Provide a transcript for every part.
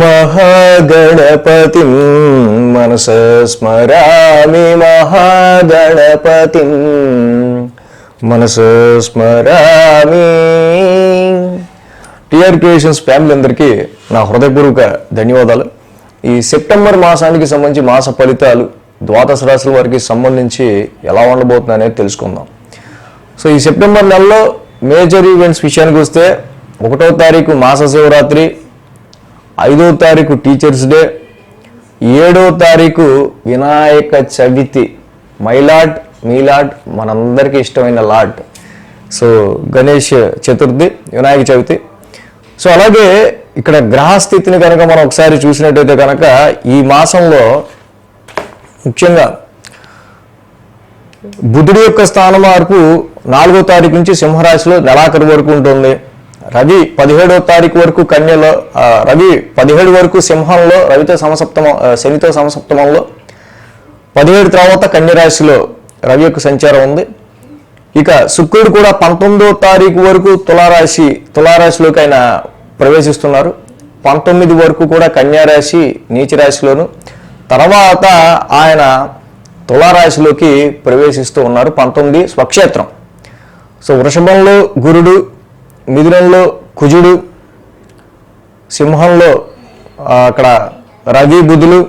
మహాగణపతి మనస స్మరామి మహాగణపతి మనస స్మరామి. టిఆర్ క్రియేషన్స్ ఫ్యామిలీ అందరికీ నా హృదయపూర్వక ధన్యవాదాలు. ఈ సెప్టెంబర్ మాసానికి సంబంధించి మాస ఫలితాలు ద్వాదశ రాశుల వారికి సంబంధించి ఎలా ఉండబోతుంది అనేది తెలుసుకుందాం. సో ఈ సెప్టెంబర్ నెలలో మేజర్ ఈవెంట్స్ విషయానికి వస్తే ఒకటో తారీఖు మాస శివరాత్రి ఐదో తారీఖు టీచర్స్ డే ఏడో తారీఖు వినాయక చవితి. మైలాట్ మీలాట్ మనందరికీ ఇష్టమైన లాట్ సో గణేష్ చతుర్థి వినాయక చవితి. సో అలాగే ఇక్కడ గ్రహస్థితిని కనుక మనం ఒకసారి చూసినట్టయితే కనుక ఈ మాసంలో ముఖ్యంగా బుధుడి యొక్క స్థాన మార్పు నాలుగో తారీఖు నుంచి సింహరాశిలో నెలాఖరు వరకు ఉంటుంది. రవి పదిహేడో తారీఖు వరకు కన్యలో రవి పదిహేడు వరకు సింహంలో రవితో సమసప్తమ శనితో సమసప్తమంలో. పదిహేడు తర్వాత కన్యరాశిలో రవి యొక్క సంచారం ఉంది. ఇక శుక్రుడు కూడా పంతొమ్మిదో తారీఖు వరకు తులారాశి తులారాశిలోకి ఆయన ప్రవేశిస్తున్నారు. పంతొమ్మిది వరకు కూడా కన్యారాశి నీచరాశిలోను. తర్వాత ఆయన తులారాశిలోకి ప్రవేశిస్తూ ఉన్నారు. పంతొమ్మిది స్వక్షేత్రం. సో వృషభంలో గురుడు మిథునంలో కుజుడు సింహంలో అక్కడ రవి బుధులు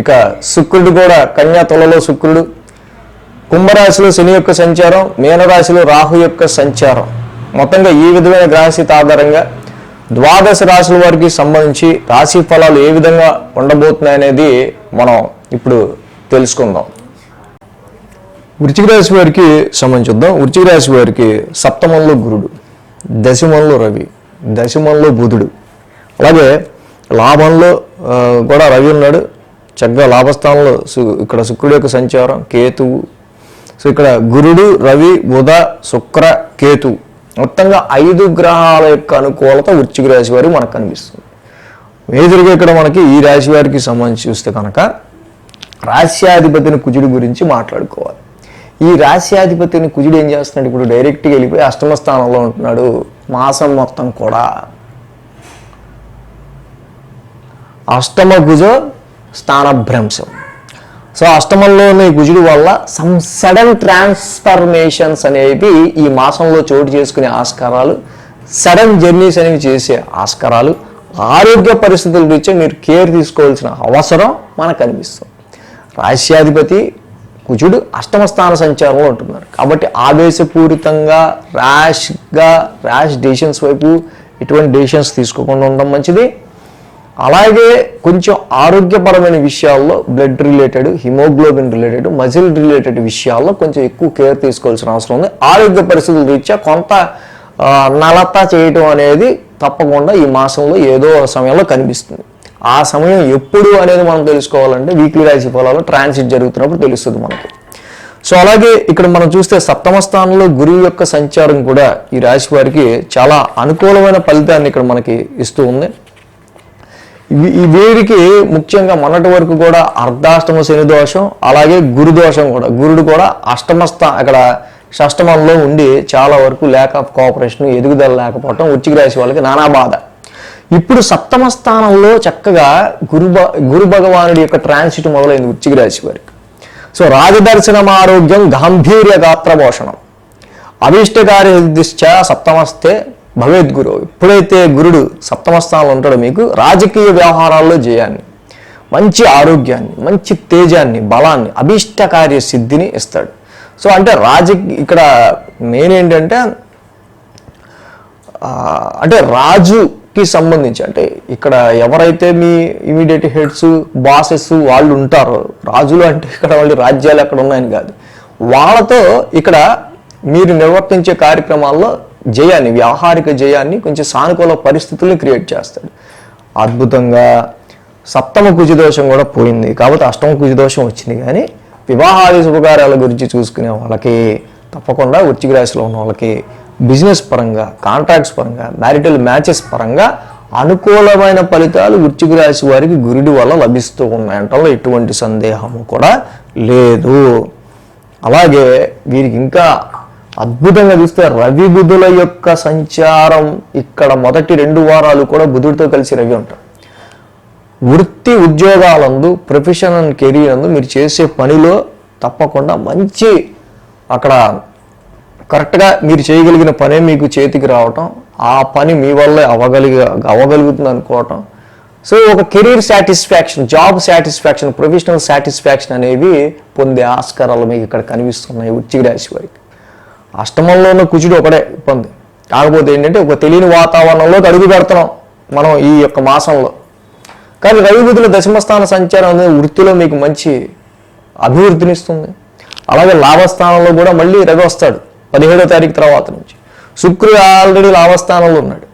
ఇక శుక్రుడు కూడా కన్యా తులలో శుక్రుడు. కుంభరాశిలో శని యొక్క సంచారం మీనరాశిలో రాహు యొక్క సంచారం. మొత్తంగా ఈ విధమైన గ్రహస్థితి ఆధారంగా ద్వాదశ రాశుల వారికి సంబంధించి రాశి ఫలాలు ఏ విధంగా ఉండబోతున్నాయి అనేది మనం ఇప్పుడు తెలుసుకుందాం. వృశ్చిక రాశి వారికి సంబంధించుద్దాం రాశి వారికి సప్తమంలో గురుడు. దశమంలో రవి దశమంలో బుధుడు. అలాగే లాభంలో కూడా రవి ఉన్నాడు. చక్కగా లాభస్థానంలో ఇక్కడ శుక్రుడు యొక్క సంచారం కేతువు. సో ఇక్కడ గురుడు రవి బుధ శుక్ర కేతు. మొత్తంగా ఐదు గ్రహాల యొక్క అనుకూలత వృశ్చిక రాశి వారికి మనకు కనిపిస్తుంది. మేజర్గా ఇక్కడ మనకి ఈ రాశి వారికి సంబంధించి చూస్తే కనుక రాశ్యాధిపతిని కుజుడి గురించి మాట్లాడుకోవాలి. ఈ రాశ్యాధిపతిని కుజుడు ఏం చేస్తున్నాడు? ఇప్పుడు డైరెక్ట్గా వెళ్ళిపోయి అష్టమ స్థానంలో ఉంటున్నాడు. మాసం మొత్తం కూడా. అష్టమ కుజ స్థానభ్రంశం. సో అష్టమంలోని కుజుడు వల్ల సమ్ సడన్ ట్రాన్స్ఫర్మేషన్స్ అనేవి ఈ మాసంలో చోటు చేసుకునే ఆస్కారాలు సడన్ జర్నీస్ అనేవి చేసే ఆస్కారాలు ఆరోగ్య పరిస్థితుల గురించి మీరు కేర్ తీసుకోవాల్సిన అవసరం మనకు అనిపిస్తుంది. రాశ్యాధిపతి కుజుడు అష్టమ స్థాన సంచారంలో ఉంటున్నారు. కాబట్టి ఆవేశపూరితంగా ర్యాష్గా ర్యాష్ డెసిషన్స్ వైపు ఎటువంటి డెసిషన్స్ తీసుకోకుండా ఉండడం మంచిది. అలాగే కొంచెం ఆరోగ్యపరమైన విషయాల్లో blood related haemoglobin related muscle related విషయాల్లో కొంచెం ఎక్కువ కేర్ తీసుకోవాల్సిన అవసరం ఉంది. ఆరోగ్య పరిస్థితుల రీత్యా కొంత నలత చేయటం అనేది తప్పకుండా ఈ మాసంలో ఏదో ఒక సమయంలో కనిపిస్తుంది. ఆ సమయం ఎప్పుడు అనేది మనం తెలుసుకోవాలంటే వీక్లీ రాశి ఫలాలు ట్రాన్సిట్ జరుగుతున్నప్పుడు తెలుస్తుంది మనకి. సో అలాగే ఇక్కడ మనం చూస్తే సప్తమ స్థానంలో గురువు యొక్క సంచారం కూడా ఈ రాశి వారికి చాలా అనుకూలమైన ఫలితాన్ని ఇక్కడ మనకి ఇస్తూ ఉంది. ఈ వీరికి ముఖ్యంగా మొన్నటి వరకు కూడా అర్ధాష్టమ శని దోషం అలాగే గురు దోషం కూడా గురుడు కూడా అష్టమ స్థా అక్కడ షష్టమంలో ఉండి చాలా వరకు ల్యాక్ ఆఫ్ కోఆపరేషన్ ఎదుగుదల లేకపోవటం వృచ్చిక రాశి వాళ్ళకి నానా బాధ. ఇప్పుడు సప్తమ స్థానంలో చక్కగా గురు గురు భగవానుడి యొక్క ట్రాన్సిట్ మొదలైంది వృచ్చిక రాశి వారికి. సో రాజదర్శనం ఆరోగ్యం గాంభీర్య గాత్రభోషణం అభీష్టకార్య దిశ్చ సప్తమస్తే భవేద్గురు. ఎప్పుడైతే గురుడు సప్తమ స్థానంలో ఉంటాడో మీకు రాజకీయ వ్యవహారాల్లో జయాన్ని మంచి ఆరోగ్యాన్ని మంచి తేజాన్ని బలాన్ని అభీష్టకార్య సిద్ధిని ఇస్తాడు. సో అంటే రాజ ఇక్కడ మెయిన్ ఏంటంటే అంటే రాజు కి సంబంధించి అంటే ఇక్కడ ఎవరైతే మీ ఇమీడియట్ హెడ్స్ బాసెస్ వాళ్ళు ఉంటారో రాజులు అంటే ఇక్కడ వాళ్ళు రాజ్యాలు అక్కడ ఉన్నాయని కాదు వాళ్ళతో ఇక్కడ మీరు నిర్వర్తించే కార్యక్రమాల్లో జయాన్ని వ్యావహారిక జయాన్ని కొంచెం సానుకూల పరిస్థితుల్ని క్రియేట్ చేస్తాడు. అద్భుతంగా సప్తమ కుజదోషం కూడా పోయింది. కాబట్టి అష్టమ కుజదోషం వచ్చింది. కానీ వివాహాది శుభకార్యాల గురించి చూసుకునే వాళ్ళకి తప్పకుండా వృచ్చిక రాశిలో ఉన్న వాళ్ళకి బిజినెస్ పరంగా కాంట్రాక్ట్స్ పరంగా మ్యారిటల్ మ్యాచెస్ పరంగా అనుకూలమైన ఫలితాలు వృచ్చిక రాశి వారికి గురుడి వల్ల లభిస్తూ ఉన్నాయంటలో ఎటువంటి సందేహము కూడా లేదు. అలాగే వీరికి ఇంకా అద్భుతంగా చూస్తే రవి బుధుల యొక్క సంచారం ఇక్కడ మొదటి రెండు వారాలు కూడా బుధుడితో కలిసి రవి ఉంటారు. వృత్తి ఉద్యోగాలందు ప్రొఫెషనల్ కెరీర్ అందు మీరు చేసే పనిలో తప్పకుండా మంచి అక్కడ కరెక్ట్గా మీరు చేయగలిగిన పనే మీకు చేతికి రావటం ఆ పని మీ వల్ల అవ్వగలిగ అవ్వగలుగుతుంది అనుకోవటం. సో ఒక career satisfaction job satisfaction professional satisfaction అనేవి పొందే ఆస్కారాలు మీకు ఇక్కడ కనిపిస్తున్నాయి వృచ్చిక రాశి వారికి. అష్టమంలోనూ కుజుడు ఒకడే ఇబ్బంది. కాకపోతే ఏంటంటే ఒక తెలియని వాతావరణంలోకి అడుగు పెడుతున్నాం మనం ఈ యొక్క మాసంలో. కానీ రవి దశమస్థాన సంచారం అనేది వృత్తిలో మీకు మంచి అభివృద్ధినిస్తుంది. అలాగే లాభస్థానంలో కూడా మళ్ళీ రవి వస్తాడు. పదిహేడో తారీఖు తర్వాత నుంచి. శుక్రుడు ఆల్రెడీ లాభస్థానంలో ఉన్నాడు.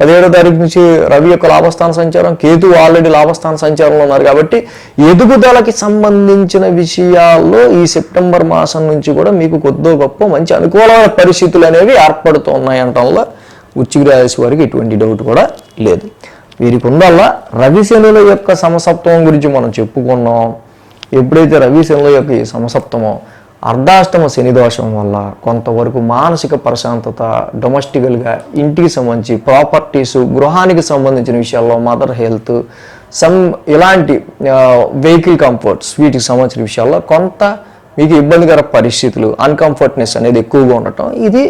పదిహేడో తారీఖు నుంచి రవి యొక్క లాభస్థాన సంచారం కేతు ఆల్రెడీ లాభస్థాన సంచారంలో ఉన్నారు కాబట్టి ఎదుగుదలకి సంబంధించిన విషయాల్లో ఈ సెప్టెంబర్ మాసం నుంచి కూడా మీకు కొద్దో గొప్ప మంచి అనుకూలమైన పరిస్థితులు అనేవి ఏర్పడుతున్నాయి అనటంలో వృశ్చిక రాశి వారికి ఎటువంటి డౌట్ కూడా లేదు. వీరికి ఉందల్లా రవి శనుల యొక్క సమసత్వం గురించి మనం చెప్పుకున్నాం. ఎప్పుడైతే రవి శనుల యొక్క ఈ సమసప్తమో అర్ధాష్టమ శని దోషం వల్ల కొంతవరకు మానసిక ప్రశాంతత డొమెస్టికల్గా ఇంటికి సంబంధించి ప్రాపర్టీస్ గృహానికి సంబంధించిన విషయాల్లో మదర్ హెల్త్ సమ్ ఇలాంటి వెహికల్ కంఫర్ట్స్ వీటికి సంబంధించిన విషయాల్లో కొంత మీకు ఇబ్బందికర పరిస్థితులు అన్కంఫర్ట్నెస్ అనేది ఎక్కువగా ఉండటం ఇది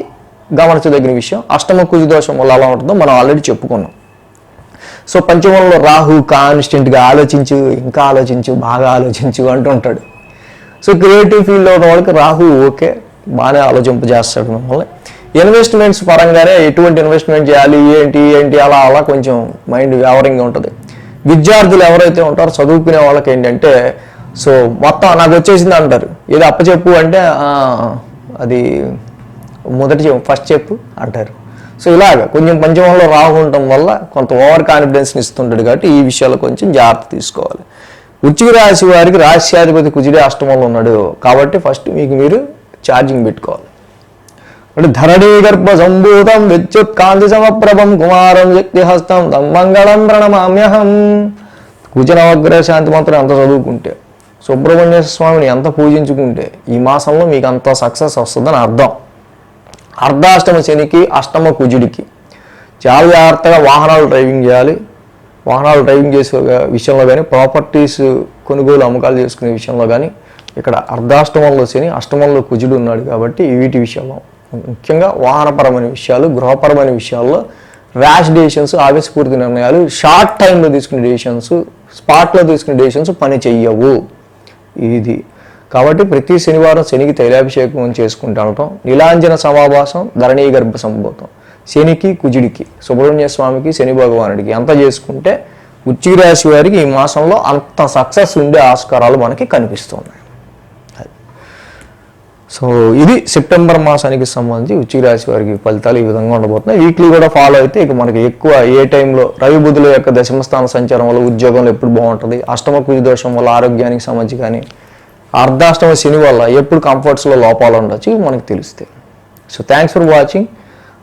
గమనించదగిన విషయం. అష్టమ కుజి దోషం వల్ల ఎలా ఉంటుందో మనం ఆల్రెడీ చెప్పుకున్నాం. సో పంచమంలో రాహు కాన్స్టెంట్గా ఆలోచించు ఇంకా ఆలోచించు బాగా ఆలోచించు అంటుంటాడు సో క్రియేటివ్ ఫీల్డ్ ఉన్న వాళ్ళకి రాహు ఓకే బాగానే ఆలోచింపు చేస్తాడు మిమ్మల్ని. ఇన్వెస్ట్మెంట్స్ పరంగానే ఎటువంటి ఇన్వెస్ట్మెంట్ చేయాలి ఏంటి ఏంటి అలా అలా కొంచెం మైండ్ వ్యావరింగ్గా ఉంటుంది. విద్యార్థులు ఎవరైతే ఉంటారో చదువుకునే వాళ్ళకి ఏంటంటే సో మొత్తం నాకు వచ్చేసింది అంటారు. ఏదో అప్పచెప్పు అంటే అది మొదటి చెప్పు ఫస్ట్ చెప్పు అంటారు. సో ఇలాగ కొంచెం పంచమంలో రాహు ఉండటం వల్ల కొంత ఓవర్ కాన్ఫిడెన్స్ని ఇస్తుంటాడు కాబట్టి ఈ విషయాలు కొంచెం జాగ్రత్త తీసుకోవాలి. వృచ్చిక రాశి వారికి రాశ్యాధిపతి కుజుడే అష్టమంలో ఉన్నాడు. కాబట్టి ఫస్ట్ మీకు మీరు ఛార్జింగ్ పెట్టుకోవాలి. అంటే ధరణీ గర్భ సంభూతం విద్యుత్ కాంతి సమప్రభం కుమారం శక్తిహస్తం తం మంగళం ప్రణమామ్యహం. కుజనవగ్రహ శాంతి మంత్రం ఎంత చదువుకుంటే సుబ్రహ్మణ్య స్వామిని ఎంత పూజించుకుంటే ఈ మాసంలో మీకు అంత సక్సెస్ వస్తుందని అర్థం. అర్ధాష్టమ శనికి అష్టమ కుజుడికి. చాలా జాగ్రత్తగా వాహనాలు డ్రైవింగ్ చేయాలి. వాహనాలు డ్రైవింగ్ చేసే విషయంలో కానీ ప్రాపర్టీస్ కొనుగోలు అమ్మకాలు చేసుకునే విషయంలో కానీ ఇక్కడ అర్ధాష్టమంలో శని అష్టమంలో కుజుడు ఉన్నాడు కాబట్టి వీటి విషయంలో. ముఖ్యంగా వాహనపరమైన విషయాలు గృహపరమైన విషయాల్లో ర్యాష్ డెసిషన్స్ ఆవేశపూరిత నిర్ణయాలు షార్ట్ టైంలో తీసుకునే డెసిషన్స్ స్పాట్లో తీసుకునే డెసిషన్స్ పని చెయ్యవు. ఇది. కాబట్టి ప్రతి శనివారం శనికి తైలాభిషేకం చేసుకుంటూ ఉండటం నీలాంజన సమాభాసం ధరణీ గర్భ సంభూతం. శనికి కుజుడికి సుబ్రహ్మణ్య స్వామికి శని భగవానుడికి ఎంత చేసుకుంటే వృశ్చిక రాశి వారికి ఈ మాసంలో అంత సక్సెస్ ఉండే ఆస్కారాలు మనకి కనిపిస్తున్నాయి. సో ఇది సెప్టెంబర్ మాసానికి సంబంధించి వృశ్చిక రాశి వారికి ఫలితాలు ఈ విధంగా ఉండబోతున్నాయి. వీక్లీ కూడా ఫాలో అయితే ఇక మనకి ఎక్కువ ఏ టైంలో రవి బుధుల యొక్క దశమస్థాన సంచారం వల్ల ఉద్యోగంలో ఎప్పుడు బాగుంటుంది? అష్టమ కుజ దోషం వల్ల ఆరోగ్యానికి సంబంధించి కానీ అర్ధాష్టమ శని వల్ల ఎప్పుడు కంఫర్ట్స్లో లోపాలు ఉండొచ్చు? మనకు తెలుస్తాయి. So thanks for watching